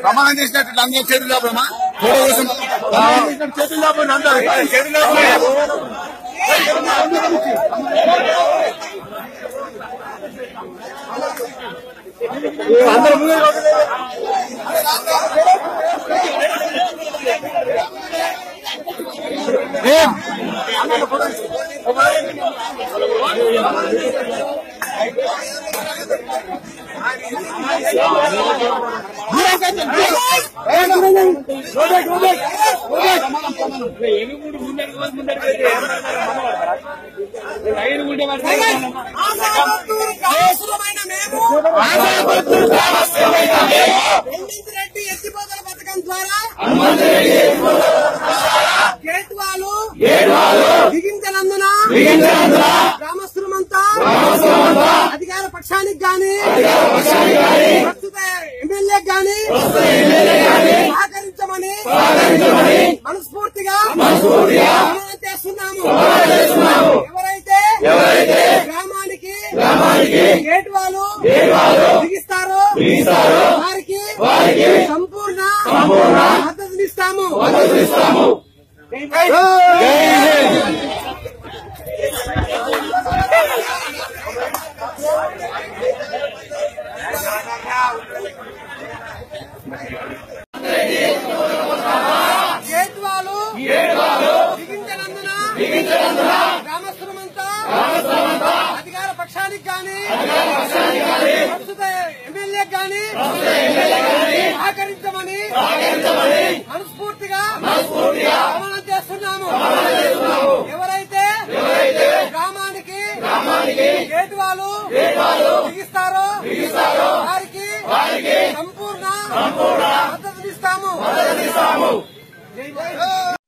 ప్రమాణం చేసినట్టు అందరూ చేతులు లేపమ్మా ఫోటో కోసం చేతులు లేపండి అందరూ చేతులు అందరూ ముందు ఏం? రెడ్డి ఎత్తిపోతల పథకం ద్వారా గేట్ వాళ్ళు బిగించనందున గ్రామస్తులమంతా అధికార పక్షానికి గాని ప్రస్తుత ఎమ్మెల్యే గాని సహకరించమని మనస్ఫూర్తిగా చేస్తున్నాము. ఎవరైతే గ్రామానికి గేట్ వాళ్ళు బిగిస్తారో వారికి సంపూర్ణ మద్దతునిస్తాము గేట్ వాళ్ళు బిగించనందున గ్రామస్తులమంతా అధికార పక్షానికి గాని ప్రస్తుత ఎమ్మెల్యే గాని సహకరించమని మనస్ఫూర్తిగా ప్రమాణం చేస్తున్నాము. ఎవరైతే గ్రామానికి గేట్ వాళ్ళు బిగిస్తారో వారికి సంపూర్ణ మద్దతునిస్తాము